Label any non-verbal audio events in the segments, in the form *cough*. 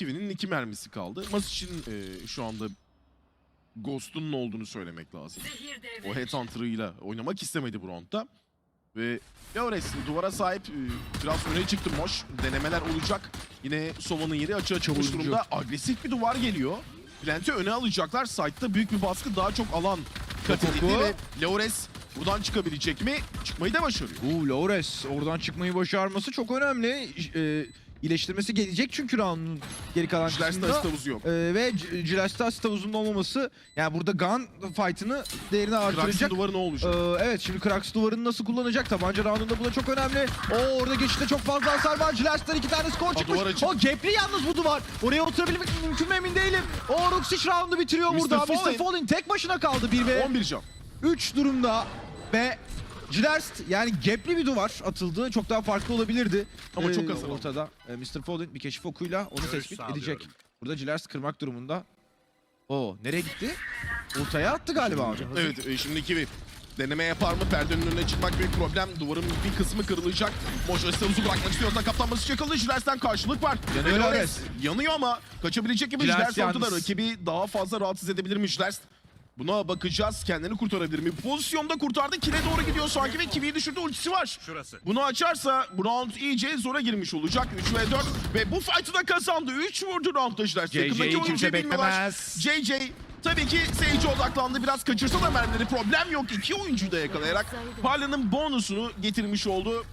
Kiwi'nin iki mermisi kaldı. Mas için e, şu anda Ghost'un olduğunu söylemek lazım. O. Headhunter'ıyla oynamak istemedi bu roundda. Ve Leores duvara sahip e, biraz öne çıktı Moş. Denemeler olacak. Yine Sova'nın yeri açığa çıkmış durumda. Agresif bir duvar geliyor. Plant'i öne alacaklar. Side'da büyük bir baskı daha çok alan kat edildi ve Leores buradan çıkabilecek mi? Çıkmayı da başarıyor. Bu Lores oradan çıkmayı başarması çok önemli. E, iyileştirmesi gelecek çünkü round'un geri kalan kısmında. tavuzu yok. E, ve Jilastas tavuzunun olmaması yani burada gun fight'ını değerini Krax'ın artıracak. duvarı ne olacak? Ee, evet şimdi Krax duvarını nasıl kullanacak? Tabanca roundunda bu da çok önemli. O orada geçişte çok fazla hasar var. Jilas'tan iki tane skor çıkmış. O gapli yalnız bu duvar. Oraya oturabilmek mümkün mü emin değilim. O Ruxic roundu bitiriyor Mr. burada. Fallen. Mr. Fallen tek başına kaldı 1 ve 11 can. 3 durumda. Ve Jilerst yani gapli bir duvar atıldı. Çok daha farklı olabilirdi. Ama çok hasar aldı. ortada. Ee, Mr. Fallen bir keşif okuyla onu Görüş tespit sağlıyorum. edecek. Burada Jilerst kırmak durumunda. O nereye gitti? Ortaya attı galiba abi. Evet e, şimdi Kiwi deneme yapar mı? Perdenin önüne çıkmak büyük problem. Duvarın bir kısmı kırılacak. Mojo Stavuz'u bırakmak istiyorsa kaptan basış yakaladı. Jilers'ten karşılık var. Yanıyor. Yanıyor ama kaçabilecek gibi Jilers Jilers ortada. yalnız. Rakibi daha fazla rahatsız edebilir mi Jilers? Buna bakacağız. Kendini kurtarabilir mi? Pozisyonda kurtardı. Kile doğru gidiyor sanki ve Kiwi'yi düşürdü. Ultisi var. Şurası. Bunu açarsa round iyice zora girmiş olacak. 3 ve 4 ve bu fight'ı da kazandı. 3 vurdu roundda Jilers. JJ'yi kimse beklemez. JJ tabii ki Sage'e odaklandı. Biraz kaçırsa da mermileri problem yok. İki oyuncuyu da yakalayarak Parla'nın bonusunu getirmiş oldu.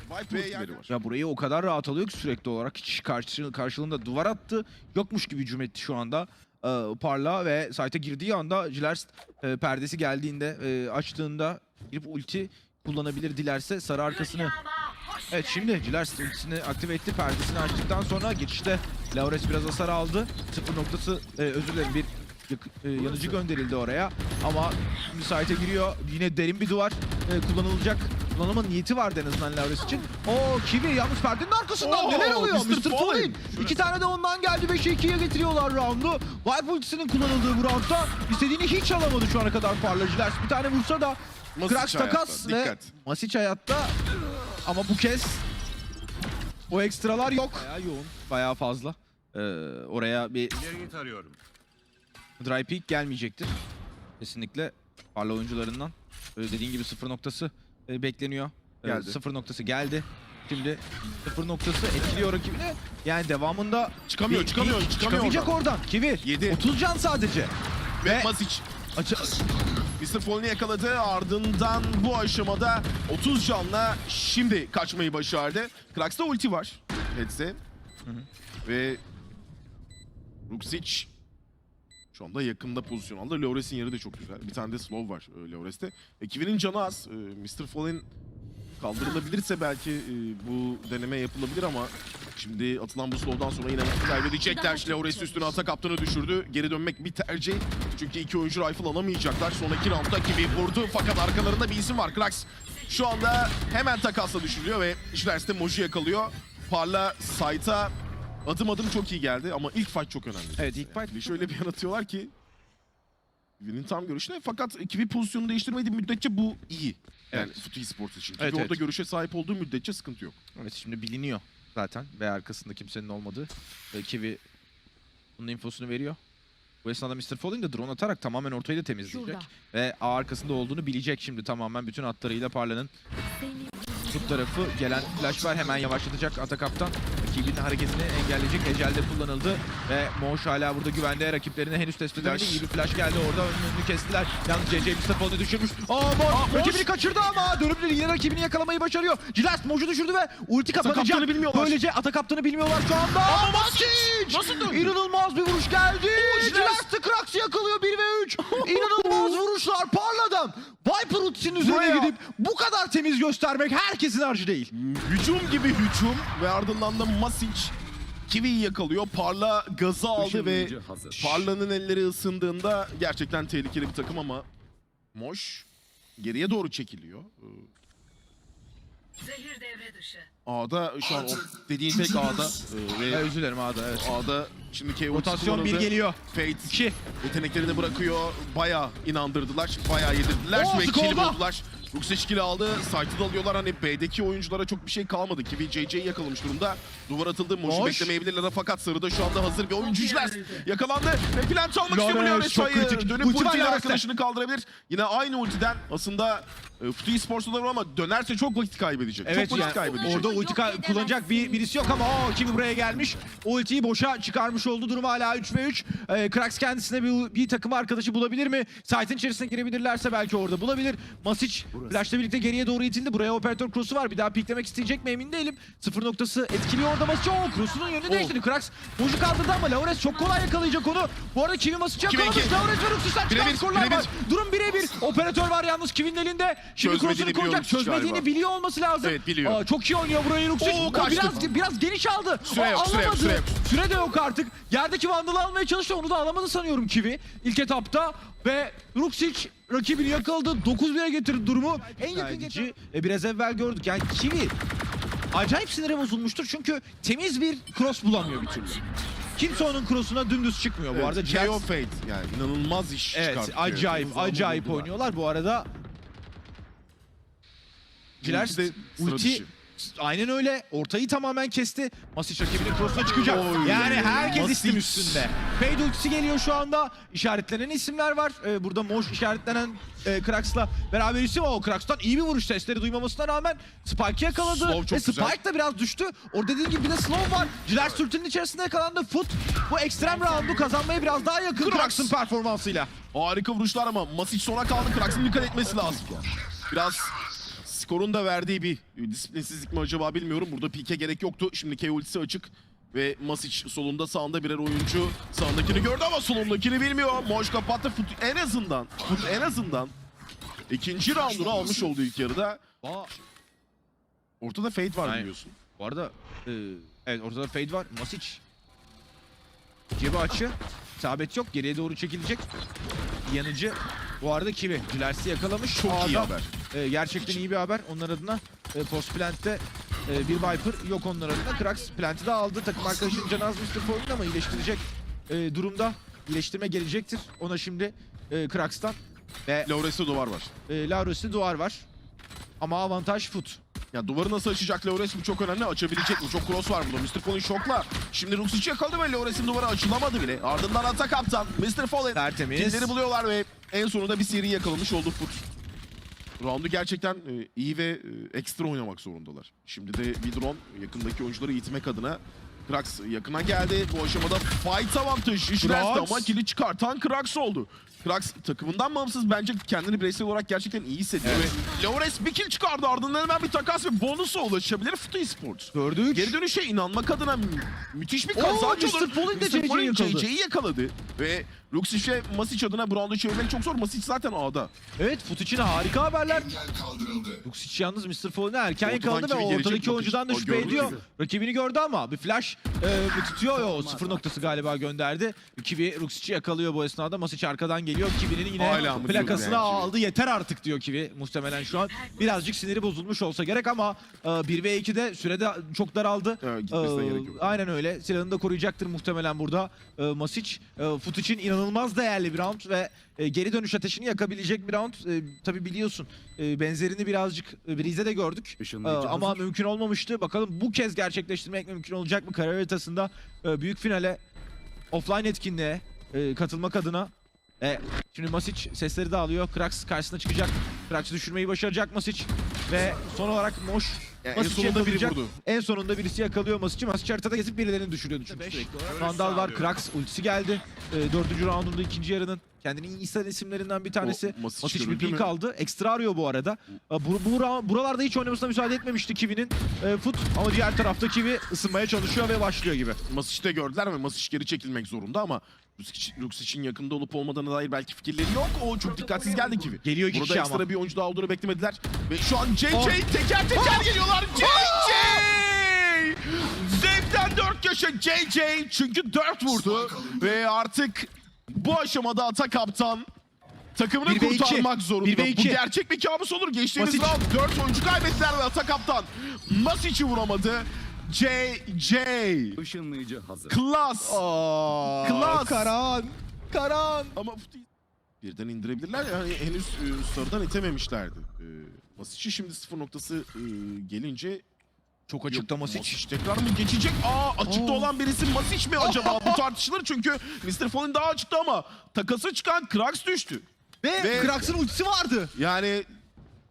Ya burayı o kadar rahat alıyor ki sürekli olarak hiç karşı, karşılığında duvar attı. Yokmuş gibi hücum etti şu anda. Ee, Parla ve site'e girdiği anda Jilerst e, perdesi geldiğinde e, açtığında girip ulti kullanabilir dilerse sarı arkasını. Evet şimdi Jilerst ultisini aktive etti. Perdesini açtıktan sonra geçişte Laures biraz hasar aldı. Sıfır noktası e, özür dilerim bir e, yanıcı gönderildi oraya. Ama site'e giriyor. Yine derin bir duvar e, kullanılacak. Kullanılma niyeti vardı en azından Laures için. O Kiwi yalnız perdenin arkasından Oo, neler oluyor? Mr. Fallen. İki tane de ondan geldi. 5'e 2'ye getiriyorlar roundu. Vibe ultisinin kullanıldığı bu roundda istediğini hiç alamadı şu ana kadar parlacılar. Bir tane vursa da hayatta, takas ve dikkat. Masic hayatta ama bu kez o ekstralar yok. Bayağı yoğun, bayağı fazla. Ee, oraya bir İleriyi tarıyorum. dry peak gelmeyecektir. Kesinlikle parla oyuncularından. Öyle dediğin gibi sıfır noktası e, bekleniyor. Ee, Geldi. sıfır noktası geldi. Şimdi sıfır noktası etkiliyor rakibini. Yani devamında Çıkamıyor, bir- çıkamıyor, bir- çıkamıyor çıkamayacak oradan. Kivi. Yedi. 30 can sadece. Ve Masic açı Mr. Fallen'i yakaladı. Ardından bu aşamada 30 canla şimdi kaçmayı başardı. Krax'ta ulti var. Hetse. Ve Ruxic şu anda yakında pozisyon aldı. Laures'in yeri de çok güzel. Bir tane de slow var e, Laures'te. E, Kiwi'nin canı az. E, Mr. Fallen kaldırılabilirse belki e, bu deneme yapılabilir ama şimdi atılan bu slow'dan sonra yine vakit kaybedecekler. Laures üstüne ata kaptanı düşürdü. Geri dönmek bir tercih. Çünkü iki oyuncu rifle alamayacaklar. Sonraki roundda Kiwi vurdu fakat arkalarında bir isim var. Krax şu anda hemen takasla düşürülüyor ve Schlers'te Moji yakalıyor. Parla Sait'a adım adım çok iyi geldi ama ilk fight çok önemli. Evet, ilk fight Bir şöyle bir yanıtıyorlar ki Kiwi'nin tam görüşüne fakat Kiwi pozisyonu değiştirmediği müddetçe bu iyi. Yani Evet. Footy Sports için. Kiwi Evet, orada evet. görüşe sahip olduğu müddetçe sıkıntı yok. Evet şimdi biliniyor zaten ve arkasında kimsenin olmadığı. Ve Kiwi bunun infosunu veriyor. Bu esnada Mr. Fallen de drone atarak tamamen ortayı da temizleyecek. Şurada. Ve A arkasında olduğunu bilecek şimdi tamamen bütün hatlarıyla Parla'nın tut tarafı gelen flash var hemen yavaşlatacak Atakaptan. Rakibinin hareketini engelleyecek. Ecel de kullanıldı ve Moş hala burada güvende. Rakiplerini henüz test edemedi. İyi bir flash geldi orada. Önünü, kestiler. Yalnız CC Mr. Fallen'ı düşürmüş. Aa Moş rakibini kaçırdı ama dönüp yine rakibini yakalamayı başarıyor. Jilas Moş'u düşürdü ve ulti kapanacak. Böylece Atakaptan'ı bilmiyorlar şu anda. Ama Masic! İnanılmaz bir vuruş geldi. De Krax'ı yakalıyor 1 ve 3. İnanılmaz *laughs* vuruşlar Parla'dan. Viper ultisinin üzerine Buraya- gidip bu kadar temiz göstermek herkesin harcı değil. Hücum gibi hücum ve ardından da Masic Kiwi'yi yakalıyor. Parla gazı aldı ve Parla'nın elleri ısındığında gerçekten tehlikeli bir takım ama Moş geriye doğru çekiliyor. Zehir devre dışı. A'da şu an o dediğin tek A'da ee, ve özür dilerim A'da evet. A'da şimdi KO Rotasyon 1 geliyor. Fate 2. yeteneklerini bırakıyor. Bayağı inandırdılar. Bayağı yedirdiler Oo, ve Skolda! kill buldular. Luxic kill aldı. Site'ı da alıyorlar. Hani B'deki oyunculara çok bir şey kalmadı. Kiwi JJ'yi yakalamış durumda. Duvar atıldı. Moş'u Moş. beklemeyebilirler fakat Sarı'da şu anda hazır bir oyuncular. Yakalandı ve plant almak istiyor Lawrence. çok kritik. Dönüp ultiyle arkadaşını kaldırabilir. Yine aynı ultiden aslında e, Futu da var ama dönerse çok vakit kaybedecek. Evet çok vakit yani kaybedecek. orada ulti ka- kullanacak bir birisi yok ama o kimi buraya gelmiş. Ultiyi boşa çıkarmış oldu. Durum hala 3 ve 3. Ee, Krax kendisine bir, bir takım arkadaşı bulabilir mi? Site'in içerisine girebilirlerse belki orada bulabilir. Masic flashla birlikte geriye doğru itildi. Buraya operatör cross'u var. Bir daha piklemek isteyecek mi emin değilim. Sıfır noktası etkiliyor orada Masic. Oo cross'unun yönünü değiştirdi. Krax boşu kaldırdı ama Laures çok kolay yakalayacak onu. Bu arada Kivi Masic'i İki ve yakalamış. Laures ve Ruxus'tan çıkan skorlar var. Durum birebir. Operatör var yalnız Kivi'nin elinde. Şimdi cross'unu koyacak. Çözmediğini galiba. biliyor olması lazım. Evet, biliyor. Aa, çok iyi oynuyor burayı Luxic. Oo, kaçtı. biraz biraz geniş aldı. Süre yok, süre yok, süre yok. Süre de yok artık. Yerdeki Vandal'ı almaya çalıştı. Onu da alamadı sanıyorum Kivi. İlk etapta ve Luxic rakibini yakaladı. 9-1'e getirdi durumu. En yakın geçici. E, biraz evvel gördük. Yani Kivi acayip sinire bozulmuştur. Çünkü temiz bir cross bulamıyor bir türlü. Kimse onun cross'una dümdüz çıkmıyor bu arada. Jax- KO Fate yani inanılmaz iş Evet, çıkartıyor. acayip Uzun acayip oynuyorlar. Bu arada Ulti de sıra ulti dışı. Aynen öyle. Ortayı tamamen kesti. Masic rakibinin cross'una çıkacak. Oy. yani herkes Masic. istim üstünde. Fade ultisi geliyor şu anda. İşaretlenen isimler var. Ee, burada Moş işaretlenen e, Krax'la beraber isim. O Krax'tan iyi bir vuruş sesleri duymamasına rağmen Spike'ı yakaladı. Slow çok Ve Spike güzel. da biraz düştü. Orada dediğim gibi bir de slow var. Ciler sürtünün içerisinde yakalandı. Foot bu ekstrem roundu kazanmaya biraz daha yakın Krax. Krax'ın performansıyla. Harika vuruşlar ama Masic sona kaldı. Krax'ın dikkat etmesi lazım. Biraz skorun da verdiği bir disiplinsizlik mi acaba bilmiyorum. Burada pike gerek yoktu. Şimdi K ultisi açık. Ve Masic solunda sağında birer oyuncu sağındakini gördü ama solundakini bilmiyor. Moş kapattı. Fut en azından Fut en azından ikinci roundunu almış oldu ilk yarıda. Ortada Fate var Aynen. biliyorsun. Bu arada e, evet ortada fade var. Masic. Cebi açı. İsabet yok. Geriye doğru çekilecek. Yanıcı. Bu arada Kivi. Cilersi yakalamış. Çok iyi A'da, haber. E, gerçekten iyi bir haber. Onlar adına e, post plant'te e, bir Viper yok onlar adına. Krax plant'i de aldı. Takım arkadaşının canı az Mr. Foy'un ama iyileştirecek e, durumda. İyileştirme gelecektir. Ona şimdi e, Krax'tan. Ve Laures'te duvar var. e, Laurus'ta duvar var. Ama avantaj foot. Ya duvarı nasıl açacak Laures bu çok önemli. Açabilecek mi? Çok cross var burada. Mr. Fallen şokla. Şimdi Ruxic yakaladı ve Laures'in duvarı açılamadı bile. Ardından ata kaptan. Mr. Fallen. Tertemiz. Killleri buluyorlar ve en sonunda bir seri yakalamış oldu Foot. Roundu gerçekten e, iyi ve e, ekstra oynamak zorundalar. Şimdi de bir drone yakındaki oyuncuları itmek adına Krax yakına geldi. Bu aşamada fight avantajı işlerse Krax. ama kili çıkartan Krax oldu. Krax takımından bağımsız bence kendini bireysel olarak gerçekten iyi hissediyor. Evet. Ve bir kill çıkardı ardından hemen bir takas ve bonusa ulaşabilir Futu Esports. Dördü üç. Geri dönüşe inanmak adına mü- müthiş bir kazanç Mr. olur. Fallen de Mr. JJ'yi yakaladı. Yakaladı. Ve Luxic ve Masic adına bu roundu çevirmek çok zor. Masic zaten A'da. Evet Fut için harika haberler. Luxic yalnız Mr. Fallen'ı erken Ortadan yakaladı ve kimi gelecek ortadaki oyuncudan da O şüphe gördü ediyor. Rakibini gördü ama bir flash e, tutuyor. O sıfır noktası galiba gönderdi. Kivi Luxic'i yakalıyor bu esnada. Masic arkadan geliyor. Kivi'nin yine Hala mı plakasını diyor yani? aldı. Yeter artık diyor Kivi. Muhtemelen şu an birazcık siniri bozulmuş olsa gerek ama e, 1 ve 2'de sürede çok daraldı. Evet, gitmesine E, gerek yok. Aynen öyle. Silahını da koruyacaktır muhtemelen burada. E, Masic e, Fut için inanılmaz değerli bir round ve e, geri dönüş ateşini yakabilecek bir round. E, tabii biliyorsun e, benzerini birazcık e, Breeze'de de gördük. E, ama hazır. mümkün olmamıştı. Bakalım bu kez gerçekleştirmek mümkün olacak mı? Karar haritasında e, büyük finale offline etkinliğe e, katılmak adına e, şimdi Masic sesleri de alıyor. Krax karşısına çıkacak. Krax'ı düşürmeyi başaracak Masic. Ve son olarak Moş Yani en sonunda biri yakalayacak. vurdu. En sonunda birisi yakalıyor Masic'i. Masic haritada gezip birilerini düşürüyordu çünkü sürekli. Vandal var. Krax ultisi geldi. E, dördüncü roundunda ikinci yarının. Kendini iyi hisseden isimlerinden bir tanesi. O Masic Masic bir görüldü mü? aldı. Ekstra arıyor bu arada. E, Bu, bu, ra- buralarda hiç oynamasına müsaade etmemişti Kiwi'nin e, Foot. Ama diğer tarafta Kiwi ısınmaya çalışıyor ve başlıyor gibi. Masic'i de gördüler ve Masic geri çekilmek zorunda ama Luxic- Luxic'in yakında olup olmadığına dair belki fikirleri yok. O çok dikkatsiz geldi gibi. Geliyor iki Burada kişi ekstra ama. bir oyuncu daha olduğunu beklemediler. Ve şu an JJ Oh. teker teker geliyorlar. JJ! Zevkten 4 yaşa JJ çünkü 4 vurdu. Ve artık bu aşamada ata kaptan takımını Bir iki. kurtarmak zorunda. Bir Bu gerçek bir kabus olur. Geçtiğimiz Masic. round 4 oyuncu kaybettiler ve ata kaptan Masic'i vuramadı. JJ. Işınlayıcı hazır. Klas. Aa, Klas. Karan. Karan. Ama birden indirebilirler. Yani henüz e, sarıdan itememişlerdi. E, Masic'i şimdi sıfır noktası e, gelince Çok açıkta Masic. Masic tekrar mı geçecek? Aa açıkta Oo. olan birisi Masic mi acaba? Bu tartışılır çünkü Mr. Fallen daha açıkta ama takası çıkan Krax düştü. Ve, Ve- Krax'ın ultisi vardı. Yani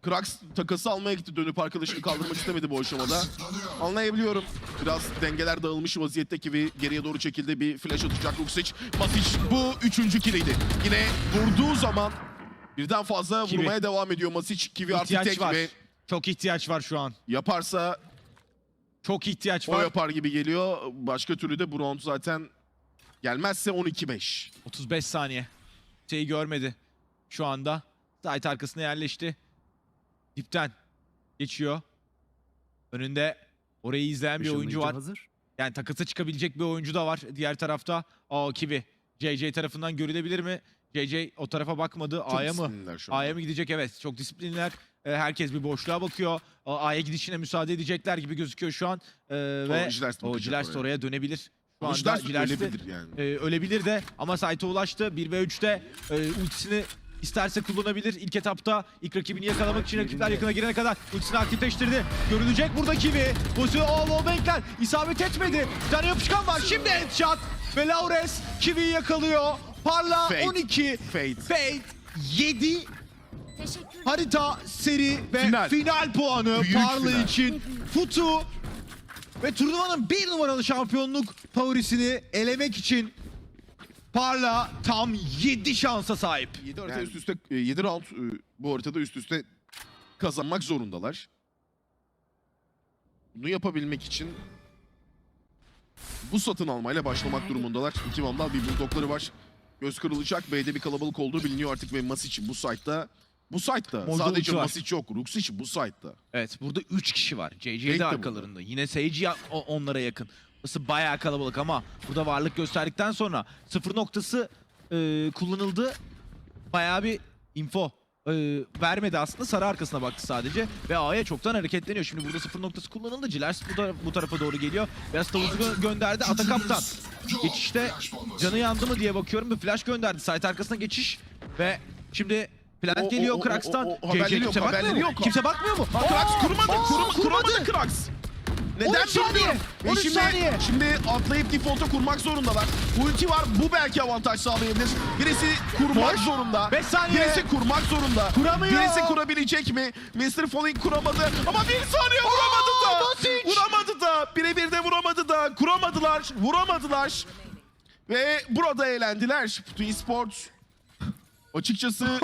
Krax takası almaya gitti dönüp arkadaşını kaldırmak istemedi bu aşamada. Anlayabiliyorum. Biraz dengeler dağılmış vaziyette Kivi geriye doğru çekildi. Bir flash atacak Luxic. Masic bu üçüncü kiliydi. Yine vurduğu zaman birden fazla Kivi. vurmaya devam ediyor Masic. Kivi artık İhtiyaç tek var. ve Çok ihtiyaç var şu an. yaparsa Çok ihtiyaç o var. yapar gibi geliyor. Başka türlü de bu round zaten gelmezse 12-5. 35 saniye. Şeyi görmedi. Şu anda site arkasına yerleşti. Dipten geçiyor. Önünde orayı izleyen bir oyuncu var. hazır. Yani takısa çıkabilecek bir oyuncu da var. Diğer tarafta Aa Kivi. JJ tarafından görülebilir mi? JJ o tarafa bakmadı. A'ya mı? A'ya mı gidecek? Evet. Çok disiplinler. Ee, herkes bir boşluğa bakıyor. A'ya gidişine müsaade edecekler gibi gözüküyor şu an. Ee, ve o Gilles oraya. oraya dönebilir. Şu anda de- ölebilir yani. e, ölebilir de ama site'a ulaştı. 1 ve 3'te e, ultisini isterse kullanabilir. İlk etapta ilk rakibini yakalamak için rakipler yakına girene kadar ultisini aktifleştirdi. Görülecek burada Kiwi. Pozisyon o wallbankler isabet etmedi. Bir tane yapışkan var. Şimdi headshot ve Laures Kiwi'yi yakalıyor. Parla Fate. 12. Fate. Fate 7 Teşekkür harita seri ve Final. final, puanı Büyük Parla final. için Futu ve turnuvanın bir numaralı şampiyonluk favorisini elemek için Parla tam 7 şansa sahip. 7 harita Yani- üst üste 7 round e, bu haritada üst üste kazanmak zorundalar. Bunu yapabilmek için bu satın almayla başlamak durumundalar. İki vandal bir bulldogları var. Göz kırılacak. B'de bir kalabalık olduğu biliniyor artık ve Masic bu site'da bu site'da Molda sadece var. Masic yok. Ruxic bu site'da. Evet burada 3 kişi var. Fake JJ de de arkalarında. Yine Sage ya- o- onlara yakın. Burası bayağı kalabalık ama burada varlık gösterdikten sonra sıfır noktası e, kullanıldı. Bayağı bir info e, vermedi aslında. Sarı arkasına baktı sadece. Ve A'ya çoktan hareketleniyor. Şimdi burada sıfır noktası kullanıldı. Cilers bu, tara- bu tarafa doğru geliyor. Biraz tavuzu gö- gönderdi. Atakaptan. Geçişte canı yandı mı diye bakıyorum. Bir flash gönderdi. Site arkasına geçiş. Ve şimdi plant O- geliyor Krax'tan. haberleri yok, kimse bakmıyor haberleri mu? yok. Kimse bakmıyor mu? Krax kurmadı, kurmadı. kuramadı Krax. Neden 13 saniye, bilmiyorum. Ve 13 şimdi, saniye. şimdi atlayıp default'a kurmak zorundalar. Ulti var bu belki avantaj sağlayabilir. Birisi kurmak Boş. zorunda. Saniye. Birisi kurmak zorunda. Kuramıyor. Birisi kurabilecek mi? Mr. Falling kuramadı ama bir saniye vuramadı da. Masic. Vuramadı da. Birebir de vuramadı da. Kuramadılar. Vuramadılar. Ve burada eğlendiler. Twin Sports açıkçası *laughs*